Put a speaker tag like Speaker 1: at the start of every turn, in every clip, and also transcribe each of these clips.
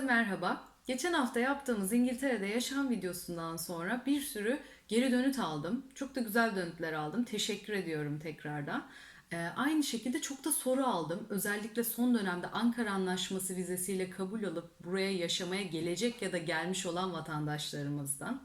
Speaker 1: Herkese merhaba. Geçen hafta yaptığımız İngiltere'de yaşam videosundan sonra bir sürü geri dönüt aldım. Çok da güzel dönütler aldım. Teşekkür ediyorum tekrardan. Ee, aynı şekilde çok da soru aldım. Özellikle son dönemde Ankara Anlaşması vizesiyle kabul alıp buraya yaşamaya gelecek ya da gelmiş olan vatandaşlarımızdan.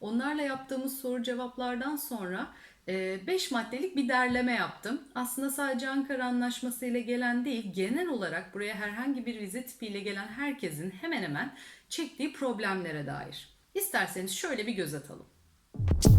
Speaker 1: Onlarla yaptığımız soru cevaplardan sonra 5 maddelik bir derleme yaptım. Aslında sadece Ankara Anlaşması ile gelen değil, genel olarak buraya herhangi bir vize tipiyle gelen herkesin hemen hemen çektiği problemlere dair. İsterseniz şöyle bir göz atalım. Geçen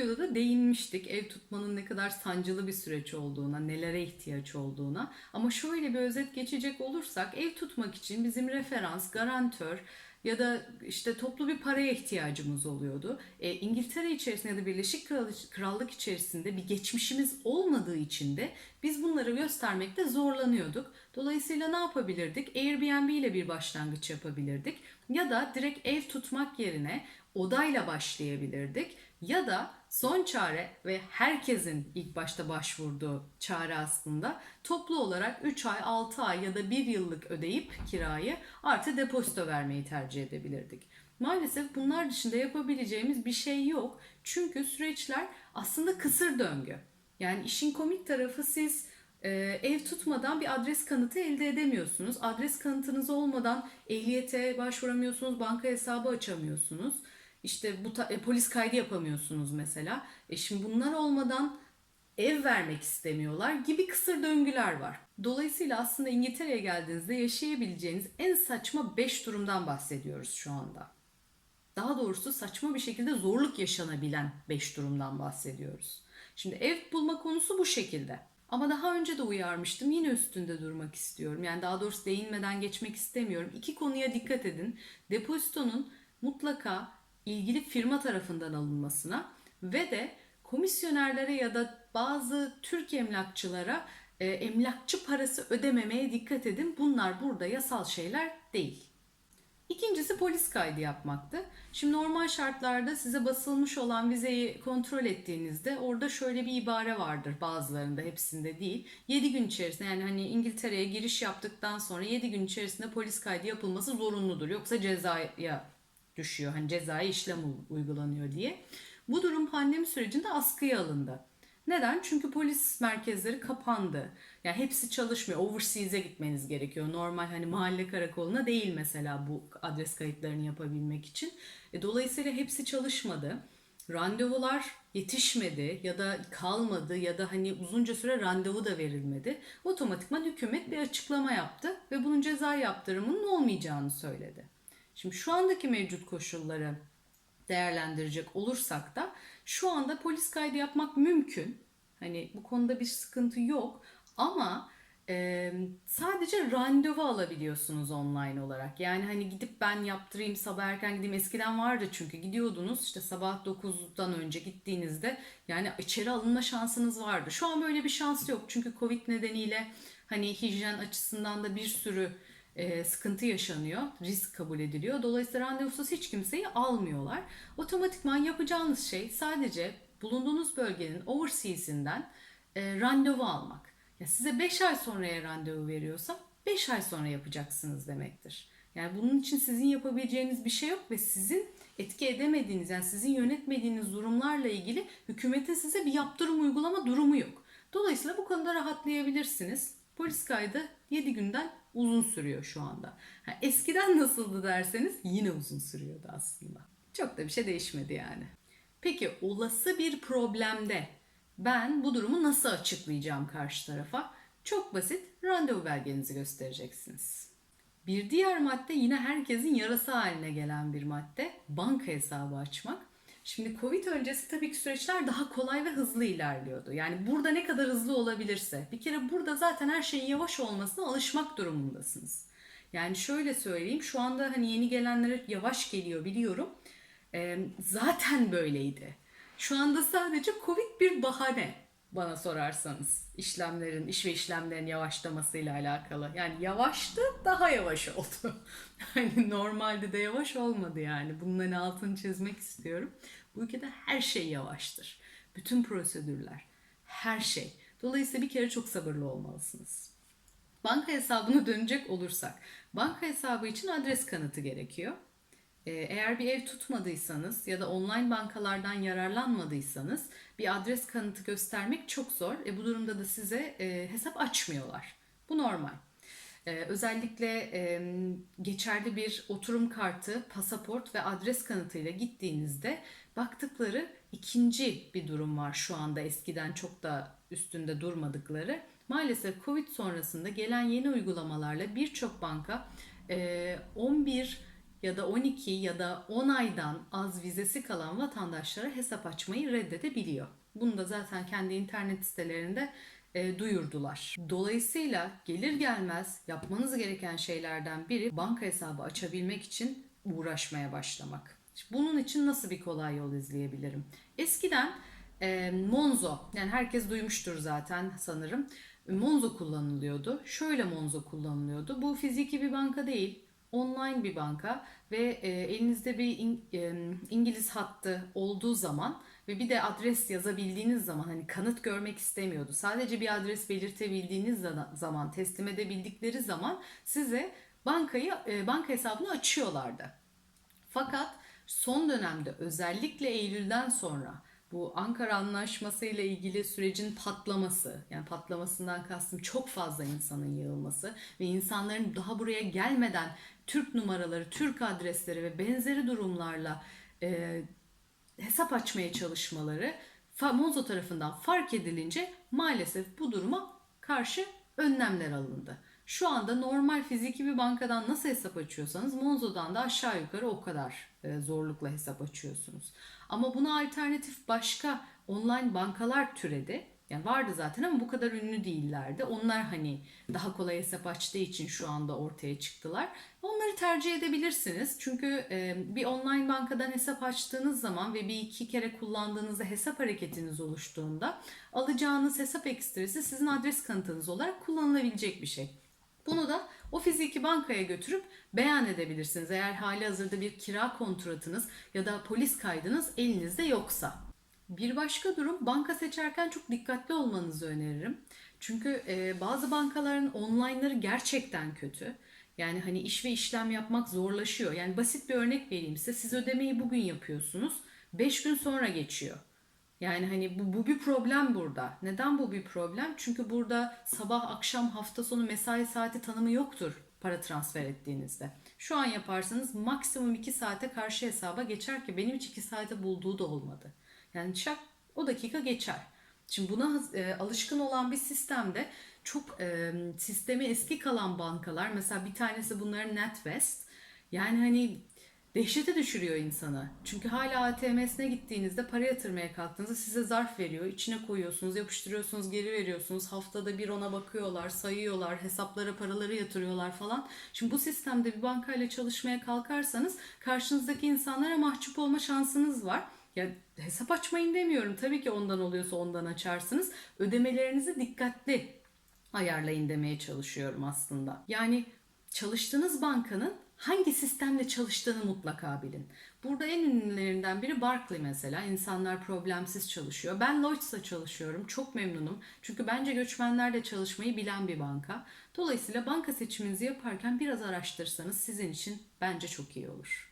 Speaker 1: videoda da değinmiştik ev tutmanın ne kadar sancılı bir süreç olduğuna, nelere ihtiyaç olduğuna. Ama şöyle bir özet geçecek olursak ev tutmak için bizim referans, garantör ya da işte toplu bir paraya ihtiyacımız oluyordu. E, İngiltere içerisinde ya da Birleşik Krallık, içerisinde bir geçmişimiz olmadığı için de biz bunları göstermekte zorlanıyorduk. Dolayısıyla ne yapabilirdik? Airbnb ile bir başlangıç yapabilirdik. Ya da direkt ev tutmak yerine odayla başlayabilirdik. Ya da son çare ve herkesin ilk başta başvurduğu çare aslında toplu olarak 3 ay, 6 ay ya da 1 yıllık ödeyip kirayı artı depozito vermeyi tercih edebilirdik. Maalesef bunlar dışında yapabileceğimiz bir şey yok. Çünkü süreçler aslında kısır döngü. Yani işin komik tarafı siz e, ev tutmadan bir adres kanıtı elde edemiyorsunuz. Adres kanıtınız olmadan ehliyete başvuramıyorsunuz, banka hesabı açamıyorsunuz. İşte bu e, polis kaydı yapamıyorsunuz mesela. E şimdi bunlar olmadan ev vermek istemiyorlar gibi kısır döngüler var. Dolayısıyla aslında İngiltere'ye geldiğinizde yaşayabileceğiniz en saçma 5 durumdan bahsediyoruz şu anda. Daha doğrusu saçma bir şekilde zorluk yaşanabilen 5 durumdan bahsediyoruz. Şimdi ev bulma konusu bu şekilde. Ama daha önce de uyarmıştım. Yine üstünde durmak istiyorum. Yani daha doğrusu değinmeden geçmek istemiyorum. İki konuya dikkat edin. Depozitonun mutlaka ilgili firma tarafından alınmasına ve de komisyonerlere ya da bazı Türk emlakçılara e, emlakçı parası ödememeye dikkat edin. Bunlar burada yasal şeyler değil. İkincisi polis kaydı yapmaktı. Şimdi normal şartlarda size basılmış olan vizeyi kontrol ettiğinizde orada şöyle bir ibare vardır bazılarında hepsinde değil. 7 gün içerisinde yani hani İngiltere'ye giriş yaptıktan sonra 7 gün içerisinde polis kaydı yapılması zorunludur. Yoksa cezaya düşüyor. Hani cezai işlem uygulanıyor diye. Bu durum pandemi sürecinde askıya alındı. Neden? Çünkü polis merkezleri kapandı. Yani hepsi çalışmıyor. Overseas'e gitmeniz gerekiyor. Normal hani mahalle karakoluna değil mesela bu adres kayıtlarını yapabilmek için. E, dolayısıyla hepsi çalışmadı. Randevular yetişmedi ya da kalmadı ya da hani uzunca süre randevu da verilmedi. Otomatikman hükümet bir açıklama yaptı ve bunun ceza yaptırımının olmayacağını söyledi. Şimdi şu andaki mevcut koşulları değerlendirecek olursak da şu anda polis kaydı yapmak mümkün. Hani bu konuda bir sıkıntı yok ama e, sadece randevu alabiliyorsunuz online olarak. Yani hani gidip ben yaptırayım sabah erken gideyim. Eskiden vardı çünkü gidiyordunuz işte sabah 9'dan önce gittiğinizde yani içeri alınma şansınız vardı. Şu an böyle bir şans yok çünkü Covid nedeniyle hani hijyen açısından da bir sürü e, sıkıntı yaşanıyor. Risk kabul ediliyor. Dolayısıyla randevusuz hiç kimseyi almıyorlar. Otomatikman yapacağınız şey sadece bulunduğunuz bölgenin overseas'inden e, randevu almak. Ya size 5 ay sonraya randevu veriyorsam 5 ay sonra yapacaksınız demektir. Yani bunun için sizin yapabileceğiniz bir şey yok ve sizin etki edemediğiniz yani sizin yönetmediğiniz durumlarla ilgili hükümetin size bir yaptırım uygulama durumu yok. Dolayısıyla bu konuda rahatlayabilirsiniz. Polis kaydı 7 günden uzun sürüyor şu anda. Ha, eskiden nasıldı derseniz yine uzun sürüyordu aslında. Çok da bir şey değişmedi yani. Peki olası bir problemde ben bu durumu nasıl açıklayacağım karşı tarafa? Çok basit randevu belgenizi göstereceksiniz. Bir diğer madde yine herkesin yarası haline gelen bir madde. Banka hesabı açmak. Şimdi Covid öncesi tabii ki süreçler daha kolay ve hızlı ilerliyordu. Yani burada ne kadar hızlı olabilirse. Bir kere burada zaten her şeyin yavaş olmasına alışmak durumundasınız. Yani şöyle söyleyeyim şu anda hani yeni gelenlere yavaş geliyor biliyorum. Ee, zaten böyleydi. Şu anda sadece Covid bir bahane. Bana sorarsanız. işlemlerin, iş ve işlemlerin yavaşlamasıyla alakalı. Yani yavaştı, daha yavaş oldu. Yani normalde de yavaş olmadı yani. Bunların altını çizmek istiyorum. Bu ülkede her şey yavaştır. Bütün prosedürler, her şey. Dolayısıyla bir kere çok sabırlı olmalısınız. Banka hesabına dönecek olursak, banka hesabı için adres kanıtı gerekiyor. Ee, Eğer bir ev tutmadıysanız ya da online bankalardan yararlanmadıysanız bir adres kanıtı göstermek çok zor. E, bu durumda da size e, hesap açmıyorlar. Bu normal. Ee, özellikle geçerli bir oturum kartı, pasaport ve adres kanıtıyla gittiğinizde baktıkları ikinci bir durum var şu anda eskiden çok da üstünde durmadıkları. Maalesef Covid sonrasında gelen yeni uygulamalarla birçok banka e, 11 ya da 12 ya da 10 aydan az vizesi kalan vatandaşlara hesap açmayı reddedebiliyor. Bunu da zaten kendi internet sitelerinde e, duyurdular. Dolayısıyla gelir gelmez yapmanız gereken şeylerden biri banka hesabı açabilmek için uğraşmaya başlamak. Bunun için nasıl bir kolay yol izleyebilirim? Eskiden e, Monzo, yani herkes duymuştur zaten sanırım. Monzo kullanılıyordu. Şöyle Monzo kullanılıyordu. Bu fiziki bir banka değil, online bir banka ve e, elinizde bir e, İngiliz hattı olduğu zaman ve bir de adres yazabildiğiniz zaman hani kanıt görmek istemiyordu. Sadece bir adres belirtebildiğiniz zaman, teslim edebildikleri zaman size bankayı e, banka hesabını açıyorlardı. Fakat son dönemde özellikle Eylül'den sonra bu Ankara Anlaşması ile ilgili sürecin patlaması, yani patlamasından kastım çok fazla insanın yığılması ve insanların daha buraya gelmeden Türk numaraları, Türk adresleri ve benzeri durumlarla e, hesap açmaya çalışmaları Monzo tarafından fark edilince maalesef bu duruma karşı önlemler alındı. Şu anda normal fiziki bir bankadan nasıl hesap açıyorsanız Monzo'dan da aşağı yukarı o kadar e, zorlukla hesap açıyorsunuz. Ama buna alternatif başka online bankalar türedi. Yani vardı zaten ama bu kadar ünlü değillerdi. Onlar hani daha kolay hesap açtığı için şu anda ortaya çıktılar. Onları tercih edebilirsiniz. Çünkü e, bir online bankadan hesap açtığınız zaman ve bir iki kere kullandığınızda hesap hareketiniz oluştuğunda alacağınız hesap ekstresi sizin adres kanıtınız olarak kullanılabilecek bir şey. Bunu da o fiziki bankaya götürüp beyan edebilirsiniz. Eğer hali hazırda bir kira kontratınız ya da polis kaydınız elinizde yoksa. Bir başka durum banka seçerken çok dikkatli olmanızı öneririm. Çünkü e, bazı bankaların online'ları gerçekten kötü. Yani hani iş ve işlem yapmak zorlaşıyor. Yani basit bir örnek vereyim size. Siz ödemeyi bugün yapıyorsunuz. 5 gün sonra geçiyor. Yani hani bu, bu bir problem burada. Neden bu bir problem? Çünkü burada sabah, akşam, hafta sonu mesai saati tanımı yoktur para transfer ettiğinizde. Şu an yaparsanız maksimum 2 saate karşı hesaba geçer ki benim hiç 2 saate bulduğu da olmadı. Yani şak o dakika geçer. Şimdi buna e, alışkın olan bir sistemde çok e, sistemi eski kalan bankalar mesela bir tanesi bunların NatWest yani hani dehşete düşürüyor insanı. Çünkü hala ATM'sine gittiğinizde para yatırmaya kalktığınızda size zarf veriyor. İçine koyuyorsunuz, yapıştırıyorsunuz, geri veriyorsunuz. Haftada bir ona bakıyorlar, sayıyorlar, hesaplara paraları yatırıyorlar falan. Şimdi bu sistemde bir bankayla çalışmaya kalkarsanız karşınızdaki insanlara mahcup olma şansınız var. Ya hesap açmayın demiyorum. Tabii ki ondan oluyorsa ondan açarsınız. Ödemelerinizi dikkatli ayarlayın demeye çalışıyorum aslında. Yani çalıştığınız bankanın hangi sistemle çalıştığını mutlaka bilin. Burada en ünlülerinden biri Barclay mesela. İnsanlar problemsiz çalışıyor. Ben Lloyds'la çalışıyorum. Çok memnunum. Çünkü bence göçmenlerle çalışmayı bilen bir banka. Dolayısıyla banka seçiminizi yaparken biraz araştırsanız sizin için bence çok iyi olur.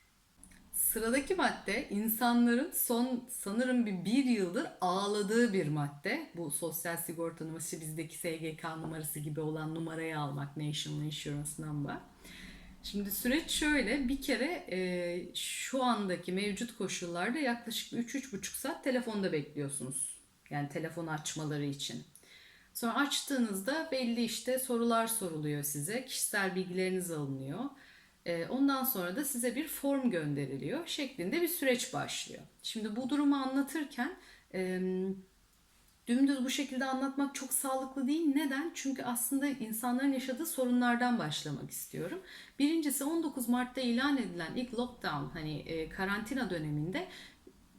Speaker 1: Sıradaki madde insanların son sanırım bir, bir yıldır ağladığı bir madde. Bu sosyal sigorta numarası bizdeki SGK numarası gibi olan numarayı almak National Insurance Number. Şimdi süreç şöyle bir kere e, şu andaki mevcut koşullarda yaklaşık 3-3,5 saat telefonda bekliyorsunuz. Yani telefonu açmaları için. Sonra açtığınızda belli işte sorular soruluyor size. Kişisel bilgileriniz alınıyor. Ee, Ondan sonra da size bir form gönderiliyor şeklinde bir süreç başlıyor. Şimdi bu durumu anlatırken e, dümdüz bu şekilde anlatmak çok sağlıklı değil. Neden? Çünkü aslında insanların yaşadığı sorunlardan başlamak istiyorum. Birincisi 19 Mart'ta ilan edilen ilk lockdown hani e, karantina döneminde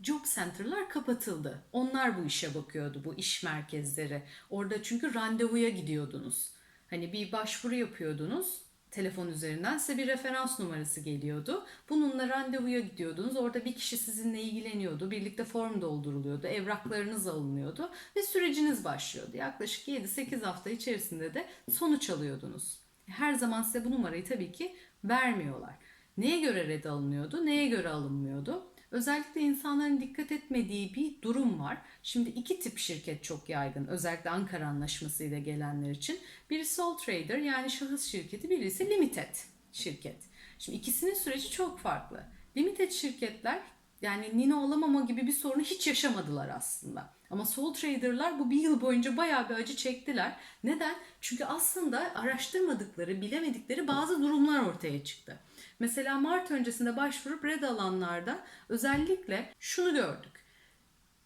Speaker 1: job center'lar kapatıldı. Onlar bu işe bakıyordu, bu iş merkezleri. Orada çünkü randevuya gidiyordunuz. Hani bir başvuru yapıyordunuz telefon üzerinden size bir referans numarası geliyordu. Bununla randevuya gidiyordunuz. Orada bir kişi sizinle ilgileniyordu. Birlikte form dolduruluyordu. Evraklarınız alınıyordu ve süreciniz başlıyordu. Yaklaşık 7-8 hafta içerisinde de sonuç alıyordunuz. Her zaman size bu numarayı tabii ki vermiyorlar. Neye göre red alınıyordu, neye göre alınmıyordu? Özellikle insanların dikkat etmediği bir durum var. Şimdi iki tip şirket çok yaygın. Özellikle Ankara Anlaşması'yla gelenler için. Biri sole trader yani şahıs şirketi, birisi limited şirket. Şimdi ikisinin süreci çok farklı. Limited şirketler yani Nino olamama gibi bir sorunu hiç yaşamadılar aslında. Ama sole trader'lar bu bir yıl boyunca bayağı bir acı çektiler. Neden? Çünkü aslında araştırmadıkları, bilemedikleri bazı durumlar ortaya çıktı. Mesela Mart öncesinde başvurup red alanlarda özellikle şunu gördük.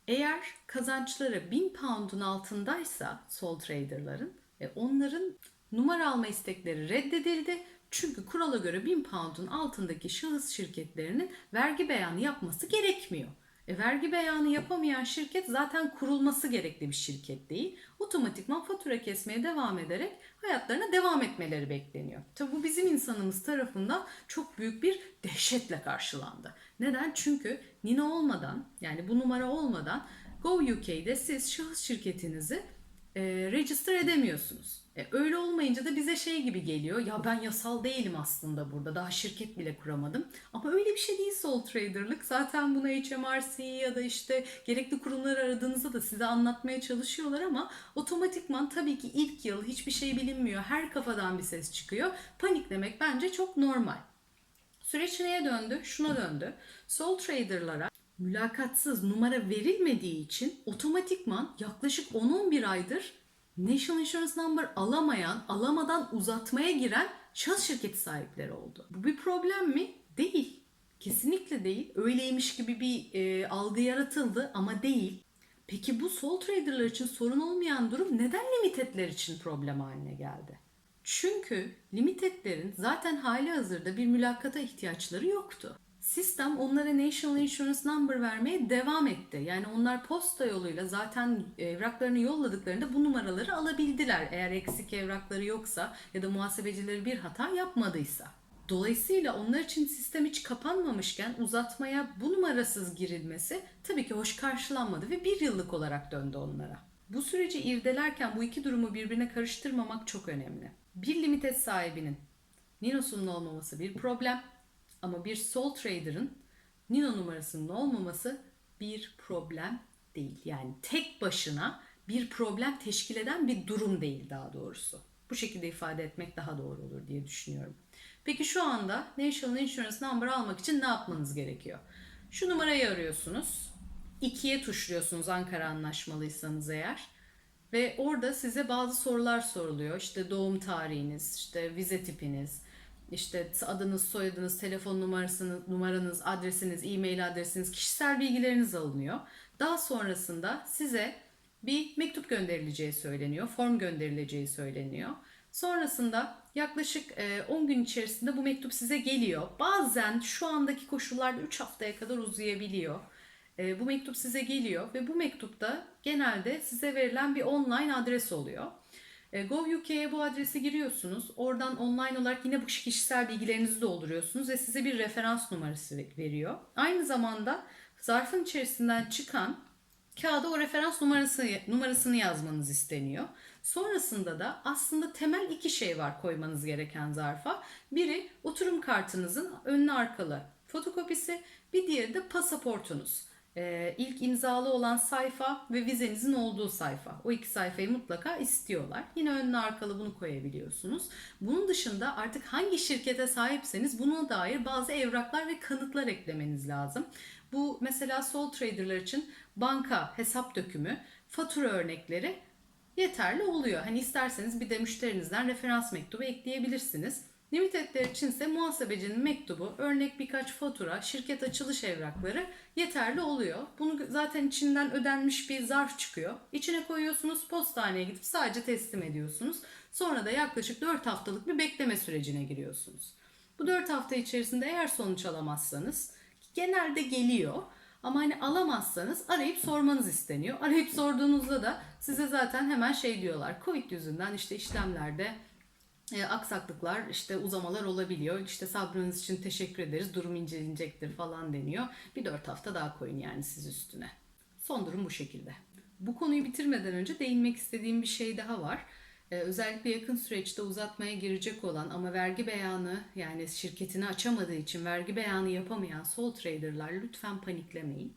Speaker 1: Eğer kazançları 1000 pound'un altındaysa sol traderların e, onların numara alma istekleri reddedildi. Çünkü kurala göre 1000 pound'un altındaki şahıs şirketlerinin vergi beyanı yapması gerekmiyor. E, vergi beyanı yapamayan şirket zaten kurulması gerekli bir şirket değil. Otomatikman fatura kesmeye devam ederek hayatlarına devam etmeleri bekleniyor. Tabi bu bizim insanımız tarafından çok büyük bir dehşetle karşılandı. Neden? Çünkü Nino olmadan yani bu numara olmadan Go UK'de siz şahıs şirketinizi e, register edemiyorsunuz. E, öyle olmayınca da bize şey gibi geliyor. Ya ben yasal değilim aslında burada. Daha şirket bile kuramadım. Ama öyle bir şey değil sole trader'lık. Zaten bunu HMRC ya da işte gerekli kurumları aradığınızda da size anlatmaya çalışıyorlar ama otomatikman tabii ki ilk yıl hiçbir şey bilinmiyor. Her kafadan bir ses çıkıyor. Paniklemek bence çok normal. Süreç neye döndü? Şuna döndü. Sole trader'lara mülakatsız numara verilmediği için otomatikman yaklaşık 10-11 aydır National Insurance Number alamayan, alamadan uzatmaya giren şahıs şirketi sahipleri oldu. Bu bir problem mi? Değil. Kesinlikle değil. Öyleymiş gibi bir e, algı yaratıldı ama değil. Peki bu sol traderlar için sorun olmayan durum neden limitedler için problem haline geldi? Çünkü limitedlerin zaten hali hazırda bir mülakata ihtiyaçları yoktu. Sistem onlara National Insurance Number vermeye devam etti. Yani onlar posta yoluyla zaten evraklarını yolladıklarında bu numaraları alabildiler. Eğer eksik evrakları yoksa ya da muhasebecileri bir hata yapmadıysa. Dolayısıyla onlar için sistem hiç kapanmamışken uzatmaya bu numarasız girilmesi tabii ki hoş karşılanmadı ve bir yıllık olarak döndü onlara. Bu süreci irdelerken bu iki durumu birbirine karıştırmamak çok önemli. Bir limited sahibinin Nino'sunun olmaması bir problem ama bir sol trader'ın Nino numarasının olmaması bir problem değil. Yani tek başına bir problem teşkil eden bir durum değil daha doğrusu. Bu şekilde ifade etmek daha doğru olur diye düşünüyorum. Peki şu anda National Insurance Number almak için ne yapmanız gerekiyor? Şu numarayı arıyorsunuz. ikiye tuşluyorsunuz Ankara anlaşmalıysanız eğer. Ve orada size bazı sorular soruluyor. İşte doğum tarihiniz, işte vize tipiniz, işte adınız, soyadınız, telefon numarasınız, numaranız, adresiniz, e-mail adresiniz, kişisel bilgileriniz alınıyor. Daha sonrasında size bir mektup gönderileceği söyleniyor, form gönderileceği söyleniyor. Sonrasında yaklaşık 10 gün içerisinde bu mektup size geliyor. Bazen şu andaki koşullarda 3 haftaya kadar uzayabiliyor. E, Bu mektup size geliyor ve bu mektupta genelde size verilen bir online adres oluyor. E, Gov.uk'ye bu adresi giriyorsunuz. Oradan online olarak yine bu kişisel bilgilerinizi dolduruyorsunuz ve size bir referans numarası veriyor. Aynı zamanda zarfın içerisinden çıkan kağıda o referans numarası numarasını yazmanız isteniyor. Sonrasında da aslında temel iki şey var koymanız gereken zarfa. Biri oturum kartınızın önlü arkalı fotokopisi, bir diğeri de pasaportunuz. Ee, ilk imzalı olan sayfa ve vizenizin olduğu sayfa. O iki sayfayı mutlaka istiyorlar. Yine önlü arkalı bunu koyabiliyorsunuz. Bunun dışında artık hangi şirkete sahipseniz buna dair bazı evraklar ve kanıtlar eklemeniz lazım. Bu mesela sol traderlar için banka hesap dökümü, fatura örnekleri yeterli oluyor. Hani isterseniz bir de müşterinizden referans mektubu ekleyebilirsiniz. Limitedler için ise muhasebecinin mektubu, örnek birkaç fatura, şirket açılış evrakları yeterli oluyor. Bunu zaten içinden ödenmiş bir zarf çıkıyor. İçine koyuyorsunuz, postaneye gidip sadece teslim ediyorsunuz. Sonra da yaklaşık 4 haftalık bir bekleme sürecine giriyorsunuz. Bu 4 hafta içerisinde eğer sonuç alamazsanız genelde geliyor Ama hani alamazsanız arayıp sormanız isteniyor. Arayıp sorduğunuzda da size zaten hemen şey diyorlar. Covid yüzünden işte işlemlerde e, aksaklıklar, işte uzamalar olabiliyor. İşte sabrınız için teşekkür ederiz. Durum incelenecektir falan deniyor. Bir dört hafta daha koyun yani siz üstüne. Son durum bu şekilde. Bu konuyu bitirmeden önce değinmek istediğim bir şey daha var. Ee, özellikle yakın süreçte uzatmaya girecek olan ama vergi beyanı yani şirketini açamadığı için vergi beyanı yapamayan sol traderlar lütfen paniklemeyin.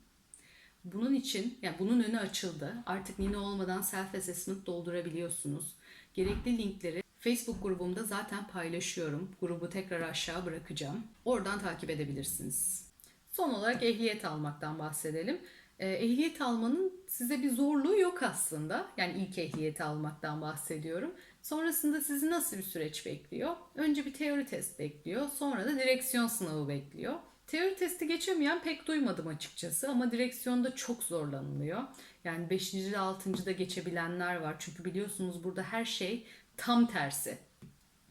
Speaker 1: Bunun için, yani bunun önü açıldı. Artık Nino olmadan self assessment doldurabiliyorsunuz. Gerekli linkleri Facebook grubumda zaten paylaşıyorum. Grubu tekrar aşağı bırakacağım. Oradan takip edebilirsiniz. Son olarak ehliyet almaktan bahsedelim. E, ehliyet almanın size bir zorluğu yok aslında. Yani ilk ehliyeti almaktan bahsediyorum. Sonrasında sizi nasıl bir süreç bekliyor? Önce bir teori test bekliyor. Sonra da direksiyon sınavı bekliyor. Teori testi geçemeyen pek duymadım açıkçası ama direksiyonda çok zorlanılıyor. Yani 5. ile 6. da geçebilenler var. Çünkü biliyorsunuz burada her şey tam tersi.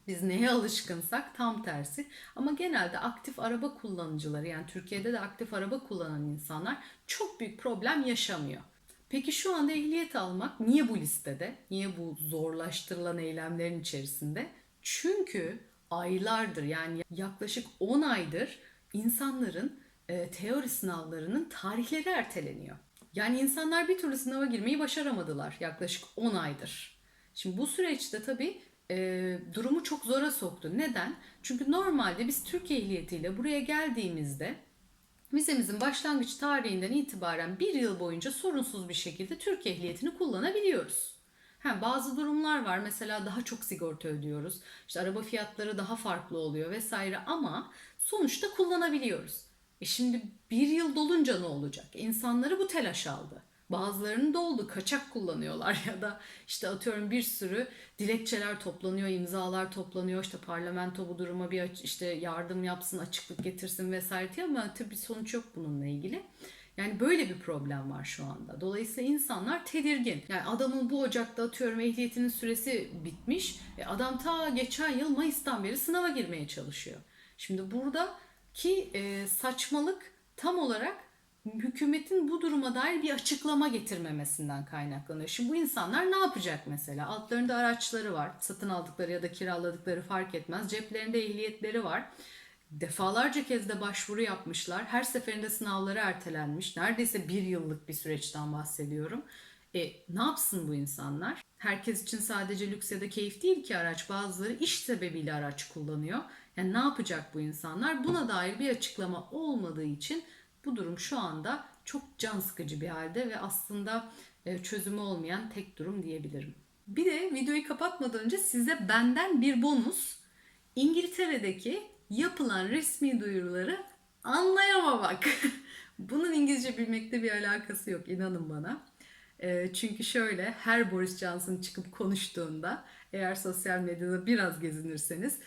Speaker 1: Biz neye alışkınsak tam tersi. Ama genelde aktif araba kullanıcıları yani Türkiye'de de aktif araba kullanan insanlar çok büyük problem yaşamıyor. Peki şu anda ehliyet almak niye bu listede? Niye bu zorlaştırılan eylemlerin içerisinde? Çünkü aylardır yani yaklaşık 10 aydır insanların e, teori sınavlarının tarihleri erteleniyor. Yani insanlar bir türlü sınava girmeyi başaramadılar yaklaşık 10 aydır. Şimdi bu süreçte tabii e, durumu çok zora soktu. Neden? Çünkü normalde biz Türk ehliyetiyle buraya geldiğimizde vizemizin başlangıç tarihinden itibaren bir yıl boyunca sorunsuz bir şekilde Türk ehliyetini kullanabiliyoruz. Ha, bazı durumlar var mesela daha çok sigorta ödüyoruz. İşte araba fiyatları daha farklı oluyor vesaire ama sonuçta kullanabiliyoruz. E şimdi bir yıl dolunca ne olacak? İnsanları bu telaş aldı. Bazılarının doldu kaçak kullanıyorlar ya da işte atıyorum bir sürü dilekçeler toplanıyor, imzalar toplanıyor. işte parlamento bu duruma bir işte yardım yapsın, açıklık getirsin vesaire diye ama tabii sonuç yok bununla ilgili. Yani böyle bir problem var şu anda. Dolayısıyla insanlar tedirgin. Yani adamın bu Ocak'ta atıyorum ehliyetinin süresi bitmiş. E adam ta geçen yıl Mayıs'tan beri sınava girmeye çalışıyor. Şimdi buradaki e, saçmalık tam olarak hükümetin bu duruma dair bir açıklama getirmemesinden kaynaklanıyor. Şimdi bu insanlar ne yapacak mesela? Altlarında araçları var. Satın aldıkları ya da kiraladıkları fark etmez. Ceplerinde ehliyetleri var. Defalarca kez de başvuru yapmışlar. Her seferinde sınavları ertelenmiş. Neredeyse bir yıllık bir süreçten bahsediyorum. E, ne yapsın bu insanlar? Herkes için sadece lüks ya da keyif değil ki araç. Bazıları iş sebebiyle araç kullanıyor. Yani ne yapacak bu insanlar? Buna dair bir açıklama olmadığı için bu durum şu anda çok can sıkıcı bir halde ve aslında e, çözümü olmayan tek durum diyebilirim. Bir de videoyu kapatmadan önce size benden bir bonus. İngiltere'deki yapılan resmi duyuruları anlayamamak. Bunun İngilizce bilmekte bir alakası yok inanın bana. E, çünkü şöyle her Boris Johnson çıkıp konuştuğunda eğer sosyal medyada biraz gezinirseniz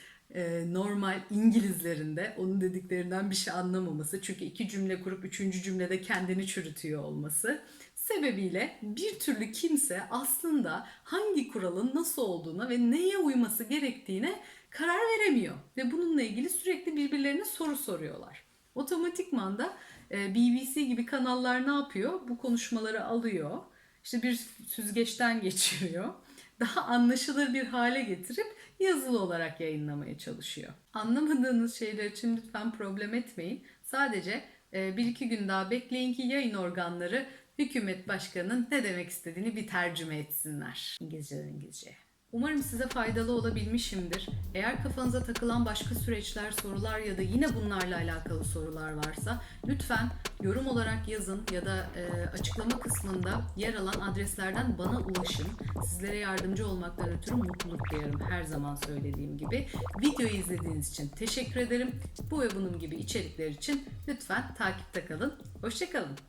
Speaker 1: normal İngilizlerinde onun dediklerinden bir şey anlamaması çünkü iki cümle kurup üçüncü cümlede kendini çürütüyor olması sebebiyle bir türlü kimse aslında hangi kuralın nasıl olduğuna ve neye uyması gerektiğine karar veremiyor ve bununla ilgili sürekli birbirlerine soru soruyorlar. Otomatikman da e, BBC gibi kanallar ne yapıyor? Bu konuşmaları alıyor. İşte bir süzgeçten geçiriyor. Daha anlaşılır bir hale getirip yazılı olarak yayınlamaya çalışıyor. Anlamadığınız şeyler için lütfen problem etmeyin. Sadece e, bir iki gün daha bekleyin ki yayın organları hükümet başkanının ne demek istediğini bir tercüme etsinler. İngilizceden İngilizceye. Umarım size faydalı olabilmişimdir. Eğer kafanıza takılan başka süreçler, sorular ya da yine bunlarla alakalı sorular varsa lütfen yorum olarak yazın ya da e, açıklama kısmında yer alan adreslerden bana ulaşın. Sizlere yardımcı olmaktan ötürü mutluluk duyarım her zaman söylediğim gibi. Videoyu izlediğiniz için teşekkür ederim. Bu ve bunun gibi içerikler için lütfen takipte kalın. Hoşçakalın.